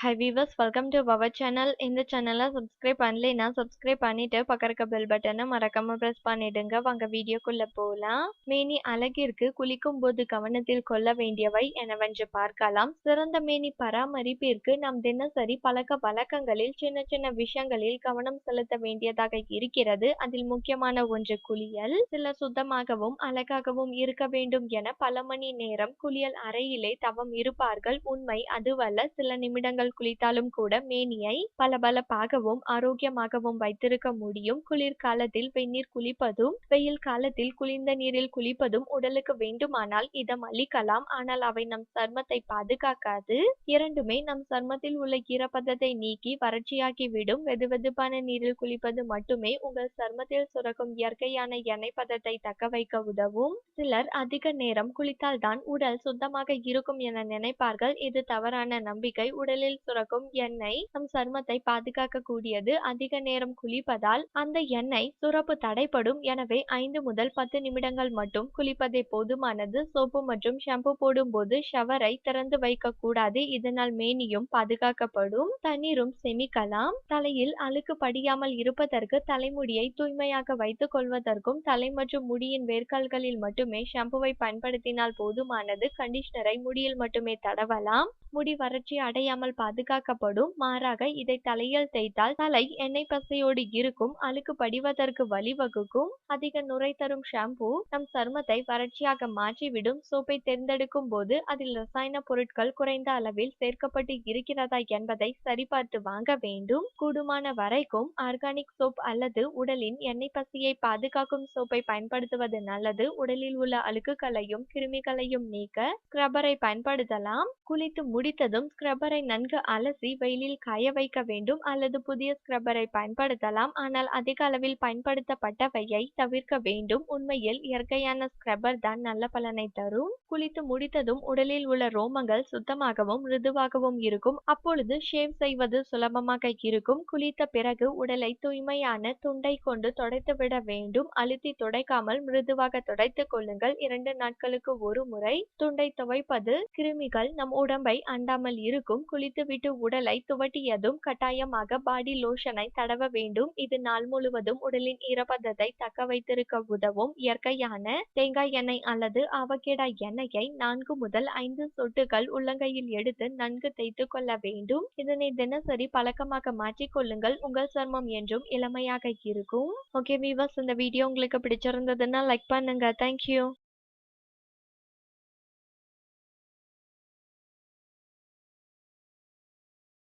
Hi viewers welcome to power channel இந்த சேனலை subscribe பண்ணலைன்னா சப்ஸ்கிரைப் பண்ணிட்டு பக்கம் இருக்க பெல் பட்டனை மறக்காம ப்ரெஸ் பண்ணிடுங்க. வாங்க வீடியோக்குள்ள போலாம். மேனி அழகிற்கு குளிக்கும் போது கவனத்தில் கொள்ள வேண்டியவை எனவென்று பார்க்கலாம். சிறந்த மேனி பராமரிப்பிற்கு நாம் தினசரி பழக்க வழக்கங்களில் சின்ன சின்ன விஷயங்களில் கவனம் செலுத்த வேண்டியதாக இருக்கிறது. அதில் முக்கியமான ஒன்று குளியல். சில சுத்தமாகவும் அழகாகவும் இருக்க வேண்டும் என பல மணி நேரம் குளியல் அறையிலே தவம் இருப்பார்கள். உண்மை அதுவல்ல சில நிமிடங்கள் குளித்தாலும் கூட மேனியை பளபளப்பாகவும் ஆரோக்கியமாகவும் வைத்திருக்க முடியும். குளிர்காலத்தில் வெந்நீர் குளிப்பதும் வெயில் காலத்தில் குளிர்ந்த நீரில் குளிப்பதும் உடலுக்கு வேண்டுமானால் இதம் அளிக்கலாம். ஆனால் அவை நம் சர்மத்தை பாதுகாக்காது. இரண்டுமே நம் சர்மத்தில் உள்ள ஈரப்பதத்தை நீக்கி வறட்சியாக்கி விடும் வெதுவெதுப்பான நீரில் குளிப்பது மட்டுமே உங்கள் சர்மத்தில் சுரக்கும் இயற்கையான எண்ணெய் பதத்தை தக்க வைக்க உதவும். சிலர் அதிக நேரம் குளித்தால் தான் உடல் சுத்தமாக இருக்கும் என நினைப்பார்கள். இது தவறான நம்பிக்கை. உடலில் சுரக்கும் எண்ணெய் நம் சருமத்தை பாதுகாக்க கூடியது அதிக நேரம் குளிப்பதால் அந்த எண்ணெய் சுரப்பு தடைப்படும் எனவே ஐந்து முதல் பத்து நிமிடங்கள் மட்டும் குளிப்பதே போதுமானது. சோப்பு மற்றும் ஷாம்பு போடும் போது ஷவரை திறந்து வைக்க கூடாது இதனால் மேனியும் பாதுகாக்கப்படும். தண்ணீரும் செமிக்கலாம். தலையில் அழுக்கு படியாமல் இருப்பதற்கு தலைமுடியை தூய்மையாக வைத்துக் கொள்வதற்கும் தலை மற்றும் முடியின் வேர்க்கால்களில் மட்டுமே ஷாம்புவை பயன்படுத்தினால் போதுமானது. கண்டிஷனரை முடியில் மட்டுமே தடவலாம். முடி வறட்சி அடையாமல் பாதுகாக்கப்படும். மாறாக இதை தலையில் தேய்த்தால் தலை எண்ணெய் பசையோடு இருக்கும் அழுக்கு படிவதற்கு வழிவகுக்கும். அதிக நுரை தரும் ஷாம்பு நம் சருமத்தை வறட்சியாக மாற்றிவிடும். சோப்பை தேர்ந்தெடுக்கும் போது அதில் ரசாயன பொருட்கள் குறைந்த அளவில் சேர்க்கப்பட்டு இருக்கிறதா என்பதை சரிபார்த்து வாங்க வேண்டும். கூடுமான வரைக்கும் ஆர்கானிக் சோப் அல்லது உடலின் எண்ணெய் பசியை பாதுகாக்கும் சோப்பை பயன்படுத்துவது நல்லது. உடலில் உள்ள அழுக்குகளையும் கிருமிகளையும் நீக்க ஸ்க்ரப்பரை பயன்படுத்தலாம். குளித்து முடித்ததும் ஸ்க்ரப்பரை நன்கு அலசி வெயிலில் காய வைக்க வேண்டும் அல்லது புதிய ஸ்க்ரப்பரை பயன்படுத்தலாம். ஆனால் அதிக அளவில் பயன்படுத்தப்பட்டவையை தவிர்க்க வேண்டும். உண்மையில் இயற்கையான ஸ்க்ரப்பர் தான் நல்ல பலனை தரும். குளித்து முடித்ததும் உடலில் உள்ள ரோமங்கள் சுத்தமாகவும் மிருதுவாகவும் இருக்கும். அப்பொழுது ஷேவ் செய்வது சுலபமாக இருக்கும். குளித்த பிறகு உடலை தூய்மையான துண்டை கொண்டு துடைத்து விட வேண்டும். அழுத்தி துடைக்காமல் மிருதுவாக துடைத்துக் கொள்ளுங்கள். இரண்டு நாட்களுக்கு ஒரு முறை துண்டை துவைப்பது கிருமிகள் நம் உடம்பை அண்டாமல் இருக்கும். குளித்து குளித்துவிட்டு உடலை துவட்டியதும் கட்டாயமாக பாடி லோஷனை தடவ வேண்டும். இது நாள் முழுவதும் உடலின் ஈரப்பதத்தை தக்க வைத்திருக்க உதவும். இயற்கையான தேங்காய் எண்ணெய் அல்லது அவகேடா எண்ணெயை நான்கு முதல் ஐந்து சொட்டுகள் உள்ளங்கையில் எடுத்து நன்கு தேய்த்து கொள்ள வேண்டும். இதனை தினசரி பழக்கமாக மாற்றிக் கொள்ளுங்கள். உங்கள் சர்மம் என்றும் இளமையாக இருக்கும். ஓகே வீவர்ஸ் இந்த வீடியோ உங்களுக்கு பிடிச்சிருந்ததுன்னா லைக் பண்ணுங்க. தேங்க்யூ